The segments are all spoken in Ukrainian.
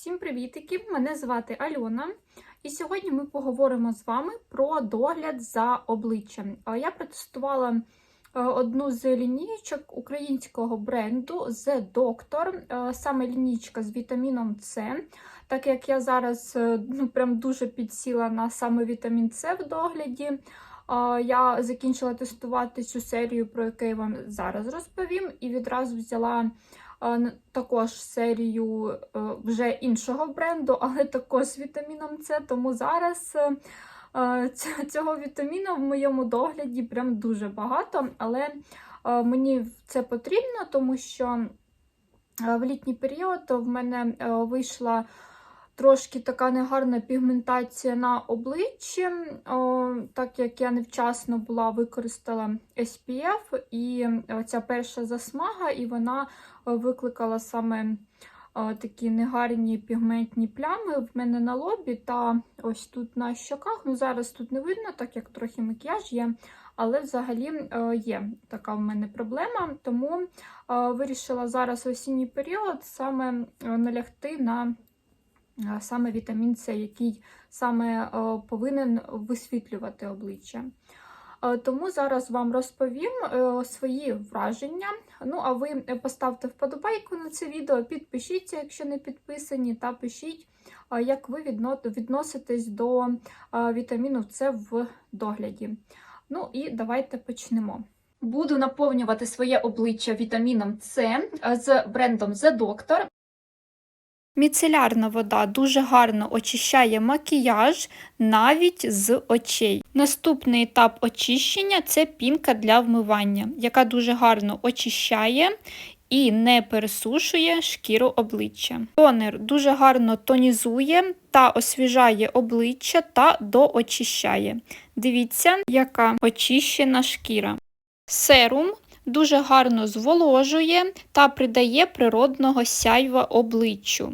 Всім привітики! Мене звати Альона, і сьогодні ми поговоримо з вами про догляд за обличчям. Я протестувала е, одну з лінійочок українського бренду The Doctor, е, саме лінійка з вітаміном С. Так як я зараз е, ну, прям дуже підсіла на саме вітамін С в догляді. Я закінчила тестувати цю серію, про яку я вам зараз розповім, і відразу взяла також серію е, вже іншого бренду, але також з вітаміном С. Тому зараз е, е, ць- цього вітаміну в моєму догляді прям дуже багато. Але мені це потрібно, тому що в літній період в мене вийшла. Трошки така негарна пігментація на обличчі, так як я невчасно була використала SPF, і ця перша засмага, і вона викликала саме такі негарні пігментні плями в мене на лобі та ось тут на щоках. Ну зараз тут не видно, так як трохи макіяж є. Але взагалі є така в мене проблема, тому вирішила зараз осінній період саме налягти на саме вітамін С, який саме е, повинен висвітлювати обличчя. Е, Тому зараз вам розповім е, свої враження. Ну, а ви поставте вподобайку на це відео, підпишіться, якщо не підписані, та пишіть, е, як ви відноситесь до е, вітаміну С в догляді. Ну і давайте почнемо. Буду наповнювати своє обличчя вітаміном С е, з брендом The Doctor. Міцелярна вода дуже гарно очищає макіяж навіть з очей. Наступний етап очищення це пінка для вмивання, яка дуже гарно очищає і не пересушує шкіру обличчя. Тонер дуже гарно тонізує та освіжає обличчя та доочищає. Дивіться, яка очищена шкіра. Серум дуже гарно зволожує та придає природного сяйва обличчю.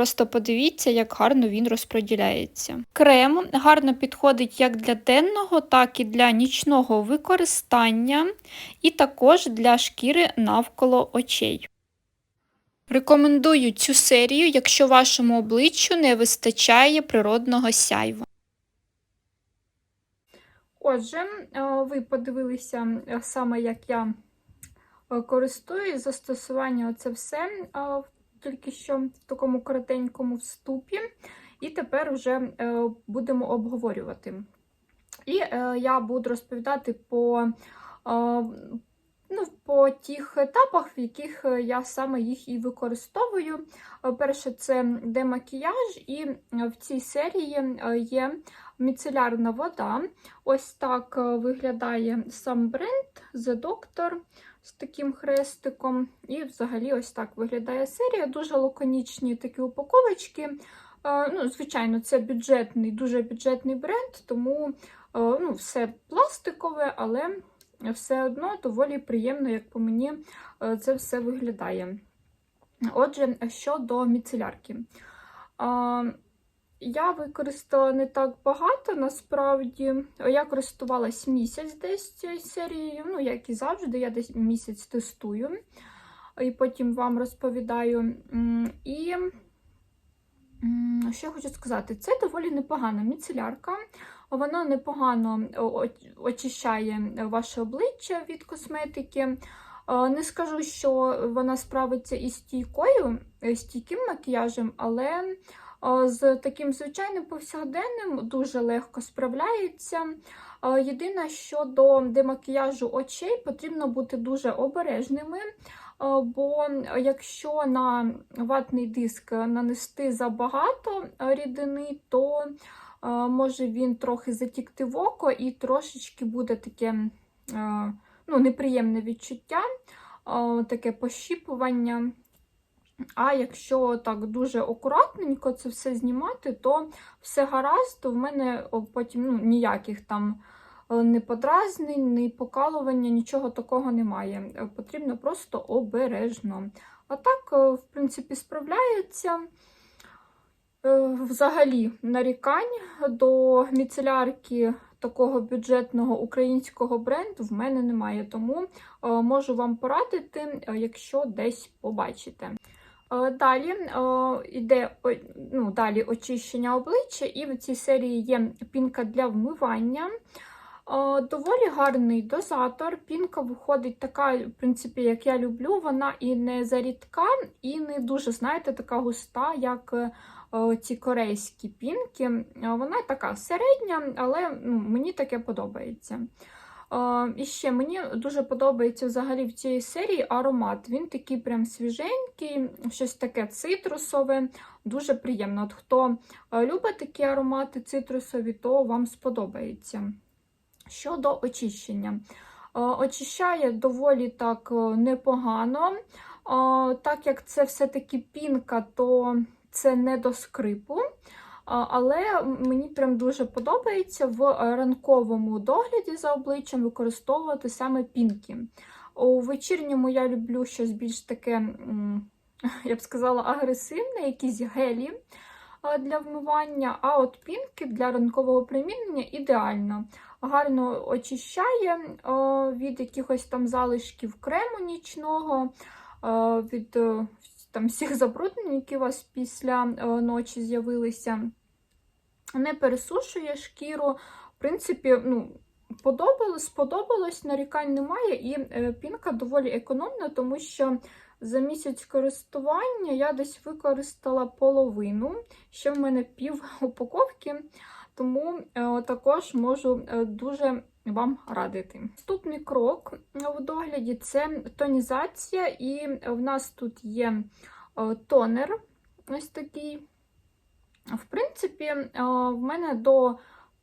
Просто подивіться, як гарно він розподіляється. Крем гарно підходить як для денного, так і для нічного використання, і також для шкіри навколо очей. Рекомендую цю серію, якщо вашому обличчю не вистачає природного сяйва. Отже, е, ви подивилися е, саме, як я е, користуюсь застосування це все е, тільки що в такому коротенькому вступі, і тепер вже е, будемо обговорювати. І е, я буду розповідати по, е, ну, по тих етапах, в яких я саме їх і використовую. Перше, це демакіяж, і в цій серії є міцелярна вода. Ось так е, виглядає сам бренд The Doctor з таким хрестиком. І взагалі ось так виглядає серія. Дуже лаконічні такі упаковочки. Е, Ну, Звичайно, це бюджетний, дуже бюджетний бренд, тому е, ну, все пластикове, але все одно доволі приємно, як по мені, це все виглядає. Отже, щодо міцелярки. Я використала не так багато, насправді. Я користувалась місяць десь цією серією, ну, як і завжди, я десь місяць тестую, і потім вам розповідаю. І що я хочу сказати, це доволі непогана міцелярка. Вона непогано очищає ваше обличчя від косметики. Е, Не скажу, що вона справиться із стійкою, е, стійким макіяжем, але з таким звичайним повсякденним дуже легко справляється. Е, Єдине, що до демакіяжу очей потрібно бути дуже обережними, е, бо якщо на ватний диск нанести забагато е, рідини, то е, може він трохи затікти в око і трошечки буде таке е, ну, неприємне відчуття, е, таке пощіпування. А якщо так дуже акуратненько це все знімати, то все гаразд, то в мене потім ну, ніяких там е, ні подразнень, ні покалування, нічого такого немає. Е, Потрібно просто обережно. А так, е, в принципі, справляється. Взагалі, нарікань до міцелярки такого бюджетного українського бренду в мене немає, тому можу вам порадити, якщо десь побачите. Е, Далі е, йде ну, далі очищення обличчя, і в цій серії є пінка для вмивання. Е, Доволі гарний дозатор. Пінка виходить така, в принципі, як я люблю. Вона і не зарідка, і не дуже, знаєте, така густа, як ці корейські пінки. Вона така середня, але ну, мені таке подобається. І ще мені дуже подобається взагалі в цій серії аромат. Він такий прям свіженький, щось таке цитрусове, дуже приємно. От хто е, любить такі аромати цитрусові, то вам сподобається. Щодо очищення. Е, Очищає доволі так е, непогано. Так як це все-таки пінка, то це не до скрипу. Але мені прям дуже подобається в ранковому догляді за обличчям використовувати саме пінки. У вечірньому я люблю щось більш таке, я б сказала, агресивне, якісь гелі для вмивання. А от пінки для ранкового примінення ідеально. Гарно очищає від якихось там залишків крему нічного, від е, там, всіх забруднень, які у вас після е, ночі з'явилися не пересушує шкіру. В принципі, ну, подобалось, сподобалось, нарікань немає, і е, пінка доволі економна, тому що за місяць користування я десь використала половину, ще в мене пів упаковки, тому е, також можу е, дуже вам радити. Наступний крок в догляді це тонізація, і в нас тут є тонер, ось такий. В принципі, е, в мене до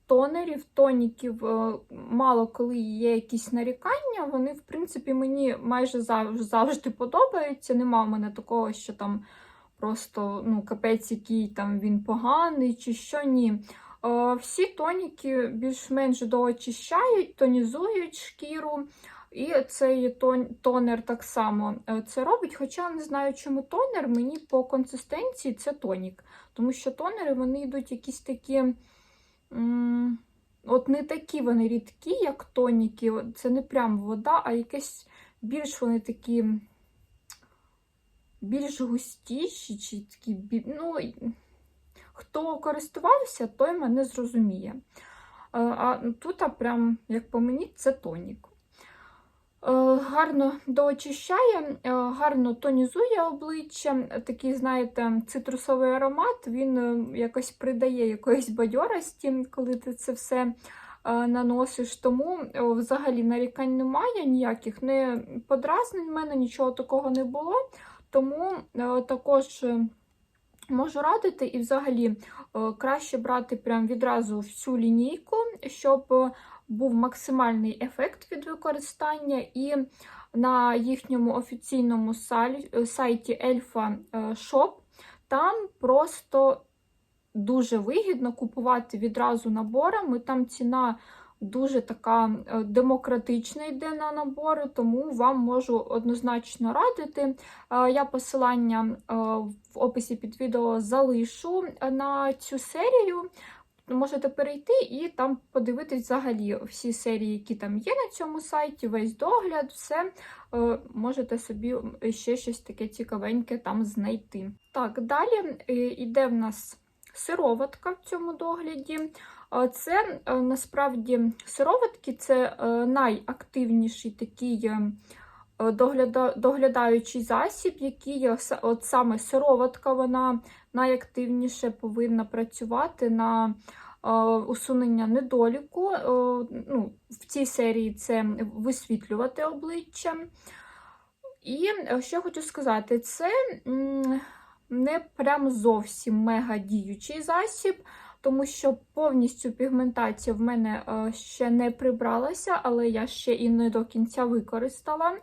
тонерів, тоніків е, мало коли є якісь нарікання. Вони, в принципі, мені майже завжди, подобаються. Нема в мене такого, що там просто ну, капець, який там він поганий чи що ні. Е, Всі тоніки більш-менш доочищають, тонізують шкіру. І цей тонер так само це робить. Хоча не знаю, чому тонер, мені по консистенції це тонік. Тому що тонери вони йдуть якісь такі. От не такі вони рідкі, як тоніки. Це не прям вода, а якесь більш вони такі більш густіші, чи такі. Ну, хто користувався, той мене зрозуміє. Е, А тут, а прям, як по мені, це тонік. Е, Гарно доочищає, е, гарно тонізує обличчя. Такий, знаєте, цитрусовий аромат, він е, якось придає якоїсь бадьорості, коли ти це все наносиш. Тому взагалі нарікань немає ніяких, не подразнень в мене, нічого такого не було. Тому також можу радити і взагалі краще брати прям відразу всю лінійку, щоб був максимальний ефект від використання, і на їхньому офіційному сайті Elfa е, Shop там просто дуже вигідно купувати відразу наборами. Там ціна дуже така е, демократична йде на набори, тому вам можу однозначно радити. Е, Я посилання е, в описі під відео залишу на цю серію. Можете перейти і там подивитись взагалі всі серії, які там є на цьому сайті, весь догляд, все е, можете собі ще щось таке цікавеньке там знайти. Так, далі е, йде в нас сироватка в цьому догляді. Е, Це е, насправді сироватки це е, найактивніший такий. Догляда- доглядаючий засіб, який от саме сироватка, вона найактивніше повинна працювати на усунення недоліку. Е, ну, в цій серії це висвітлювати обличчя. І е, що хочу сказати, це не прям зовсім мега діючий засіб, тому що повністю пігментація в мене е, ще не прибралася, але я ще і не до кінця використала.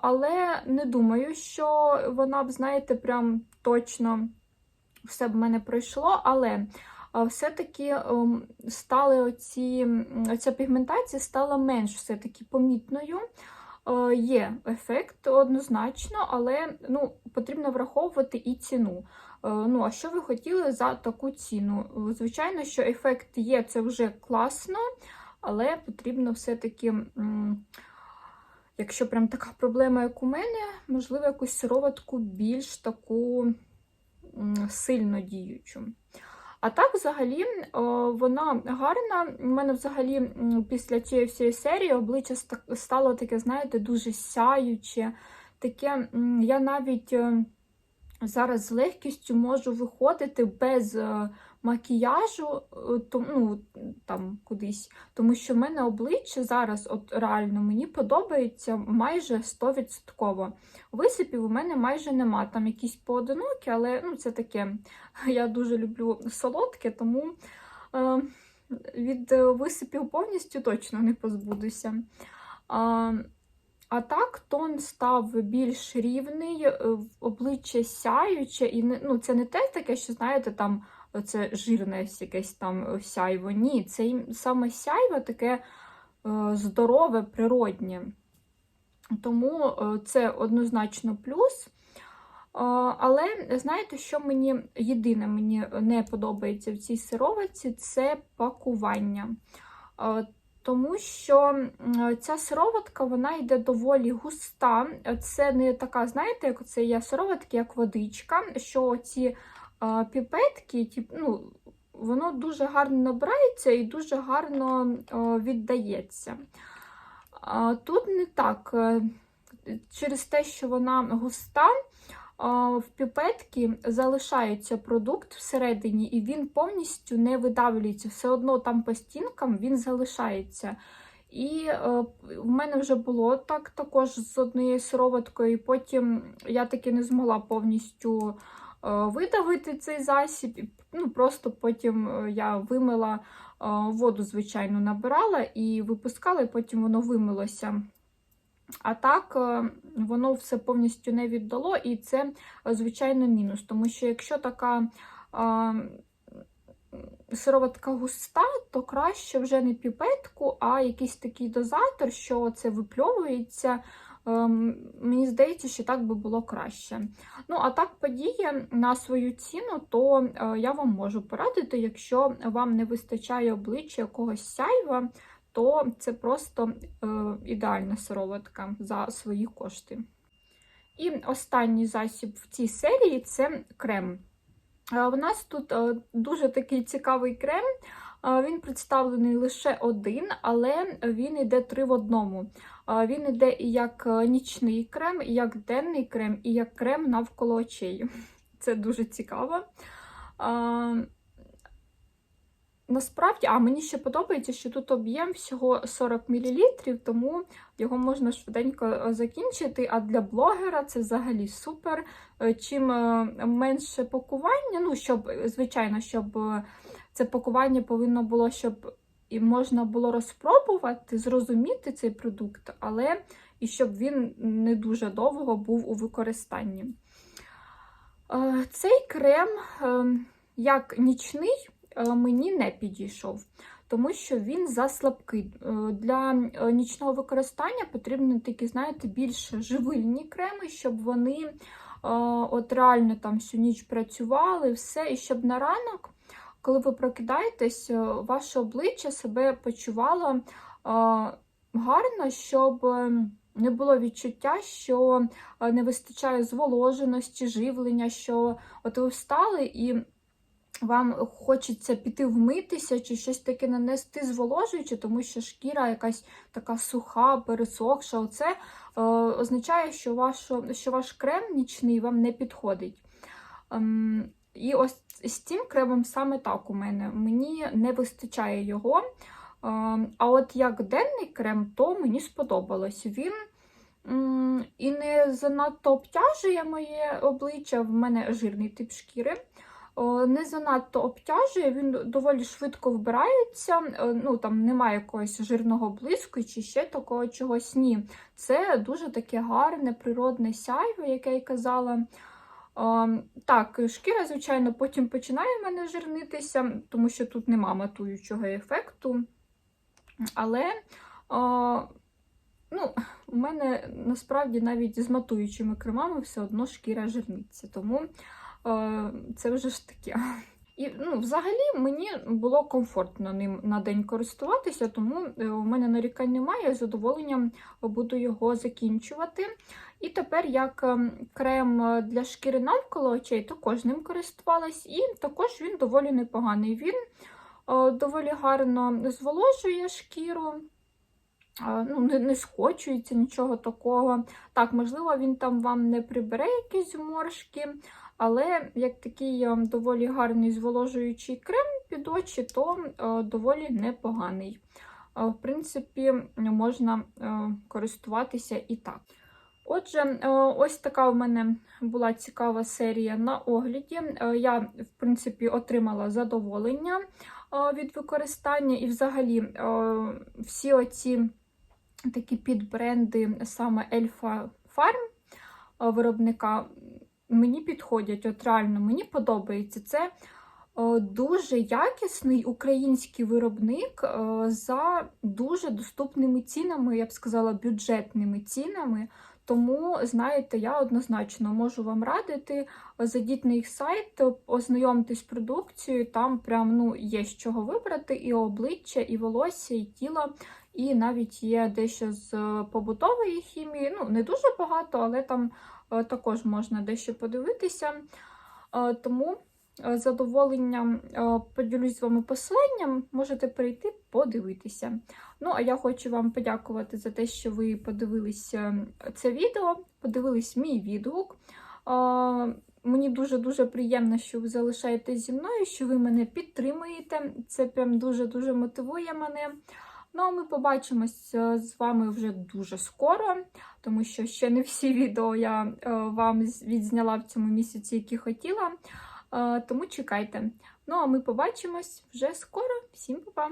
Але не думаю, що вона б, знаєте, прям точно все б в мене пройшло. Але все-таки ем, стали оці, оця пігментація стала менш все-таки помітною. Е, Є ефект однозначно, але ну, потрібно враховувати і ціну. Е, Ну, а що ви хотіли за таку ціну? Звичайно, що ефект є, це вже класно, але потрібно все-таки якщо прям така проблема, як у мене, можливо, якусь сироватку більш таку сильно діючу. А так, взагалі, вона гарна. У мене взагалі після цієї всієї серії обличчя стало таке, знаєте, дуже сяюче. Таке, я навіть е, зараз з легкістю можу виходити без е, макіяжу, е, то, ну, там кудись. Тому що в мене обличчя зараз, от реально, мені подобається майже 100%. Висипів у мене майже нема. Там якісь поодинокі, але ну, це таке. Я дуже люблю солодке, тому е, від е, висипів повністю точно не позбудуся. А, а так, тон став більш рівний, е, обличчя сяюче, і ну, це не те таке, що, знаєте, там це жирне якесь там сяйво. Ні, це саме сяйво таке е, здорове, природнє. Тому е, це однозначно плюс. Е, Але знаєте, що мені єдине мені не подобається в цій сироватці, це пакування. Е, Тому що ця сироватка вона йде доволі густа. Це не така, знаєте, як це є сироватки, як водичка, що ці е, піпетки, тип, ну, воно дуже гарно набирається і дуже гарно е, віддається. А Тут не так. Е, Через те, що вона густа, а, в піпетки залишається продукт всередині, і він повністю не видавлюється. Все одно там по стінкам він залишається. І е, в мене вже було так також з однією сироваткою, і потім я таки не змогла повністю видавити цей засіб. Ну, просто потім е, я вимила е, воду, звичайно, набирала і випускала, і потім воно вимилося. А так, е, воно все повністю не віддало, і це, е, звичайно, мінус. Тому що якщо така а, сироватка густа, то краще вже не піпетку, а якийсь такий дозатор, що це випльовується. Ем, Мені здається, що так би було краще. Ну, а так подіє на свою ціну, то е, я вам можу порадити, якщо вам не вистачає обличчя якогось сяйва, то це просто е, ідеальна сироватка за свої кошти. І останній засіб в цій серії це крем. Е, У нас тут е, дуже такий цікавий крем. Він представлений лише один, але він йде три в одному. Він йде і як е, нічний крем, і як денний крем, і як крем навколо очей. Це дуже цікаво. Насправді, а мені ще подобається, що тут об'єм всього 40 мл, тому його можна швиденько е, закінчити. А для блогера це взагалі супер. Е, Чим менше пакування, ну, щоб, звичайно, щоб це пакування повинно було, щоб і можна було розпробувати, зрозуміти цей продукт, але і щоб він не дуже довго був у використанні. Е, Цей крем, е, як нічний, е, мені не підійшов, тому що він заслабкий. Для нічного використання потрібні такі, знаєте, більш живильні креми, щоб вони от реально там всю ніч працювали, все, і щоб на ранок, коли ви прокидаєтесь, е, ваше обличчя себе почувало е, гарно, щоб е, не було відчуття, що е, не вистачає зволоженості, живлення, що от ви встали і вам хочеться піти вмитися чи щось таке нанести зволожуюче, тому що шкіра якась така суха, пересохша. Оце е, означає, що, вашо, що ваш крем нічний вам не підходить. Ем, і ось з цим кремом саме так у мене. Мені не вистачає його. Ем, а от як денний крем, то мені сподобалось. Він і не занадто обтяжує моє обличчя, в мене жирний тип шкіри. Не занадто обтяжує, він доволі швидко вбирається, е, ну там немає якогось жирного блиску чи ще такого чогось. Ні. Це дуже таке гарне природне сяйво, яке я казала. Так, шкіра, звичайно, потім починає в мене жирнитися, тому що тут нема матуючого ефекту. Але ну, у мене насправді навіть з матуючими кремами все одно шкіра жирниться. Тому це вже ж таке. І ну, взагалі мені було комфортно ним на день користуватися, тому е, у мене нарікань немає, я з задоволенням буду його закінчувати. І тепер як ем, крем для шкіри навколо очей, також ним користувалась, і також він доволі непоганий. Він е, доволі гарно зволожує шкіру. е, Ну, не, не скочується нічого такого. Так, можливо, він там вам не прибере якісь зморшки, але як такий е, доволі гарний зволожуючий крем під очі, то е, доволі непоганий. Е, В принципі, можна е, користуватися і так. Отже, ось така в мене була цікава серія на огляді. Я, в принципі, отримала задоволення від використання, і взагалі всі оці такі підбренди саме Ельфа е, виробника мені підходять. От реально мені подобається. Це е, дуже якісний український виробник е, за дуже доступними цінами, я б сказала, бюджетними цінами. Тому, знаєте, я однозначно можу вам радити. Зайдіть на їх сайт, ознайомтесь з продукцією, там прям ну, є з чого вибрати: і обличчя, і волосся, і тіло, і навіть є дещо з побутової хімії. Ну, не дуже багато, але там також можна дещо подивитися. Е, Тому е, з задоволенням е, поділюсь з вами посиланням, можете перейти подивитися. Ну, а я хочу вам подякувати за те, що ви подивилися це відео, подивились мій відгук. Е, Мені дуже-дуже приємно, що ви залишаєтесь зі мною, що ви мене підтримуєте. Це прям дуже-дуже мотивує мене. Ну, а ми побачимось е, з вами вже дуже скоро, тому що ще не всі відео я е, вам відзняла в цьому місяці, які хотіла. Е, Тому чекайте. Ну, а ми побачимось вже скоро. Всім па-па!